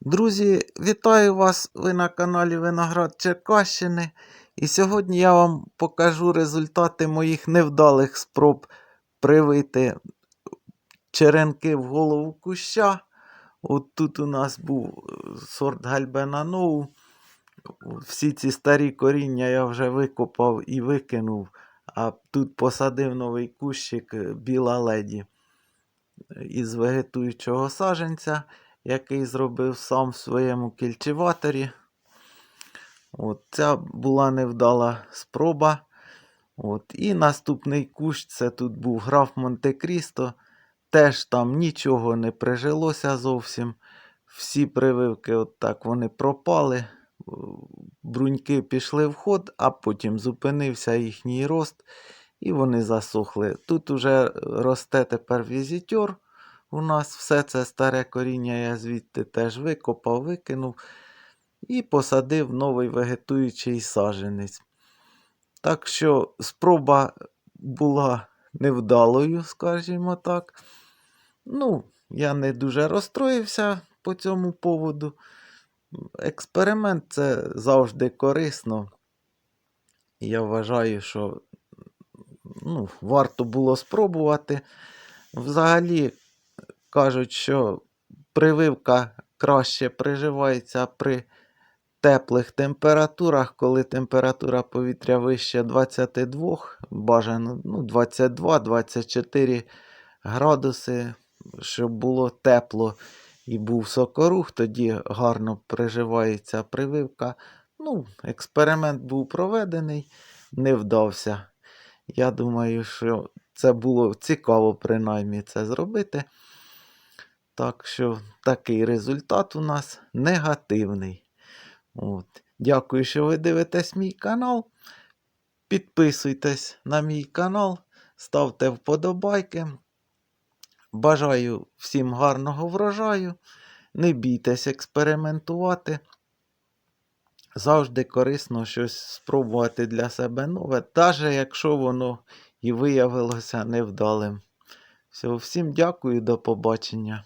Друзі, вітаю вас! Ви на каналі Виноград Черкащини. І сьогодні я вам покажу результати моїх невдалих спроб привити черенки в голову куща. От тут у нас був е, сорт Гальбена Ноу. Всі ці старі коріння я вже викопав і викинув. А тут посадив новий кущик е, біла леді е, із вегетуючого саженця який зробив сам в своєму кільчеваторі. От, Ця була невдала спроба. От, І наступний кущ це тут був граф Монте-Крісто. Теж там нічого не прижилося зовсім. Всі прививки от так вони пропали. Бруньки пішли в ход, а потім зупинився їхній рост, і вони засохли. Тут уже росте тепер візитьор. У нас все це старе коріння я звідти теж викопав, викинув і посадив новий вегетуючий саженець. Так що спроба була невдалою, скажімо так. Ну, я не дуже розстроївся по цьому поводу. Експеримент це завжди корисно. Я вважаю, що ну, варто було спробувати. Взагалі, кажуть, що прививка краще приживається при теплих температурах, коли температура повітря вище 22, бажано ну, 22-24 градуси, щоб було тепло і був сокорух, тоді гарно приживається прививка. Ну, Експеримент був проведений, не вдався. Я думаю, що це було цікаво, принаймні, це зробити. Так що такий результат у нас негативний. От. Дякую, що ви дивитесь мій канал. Підписуйтесь на мій канал, ставте вподобайки. Бажаю всім гарного врожаю. Не бійтесь експериментувати. Завжди корисно щось спробувати для себе нове, навіть якщо воно і виявилося невдалим. Все, всім дякую, до побачення.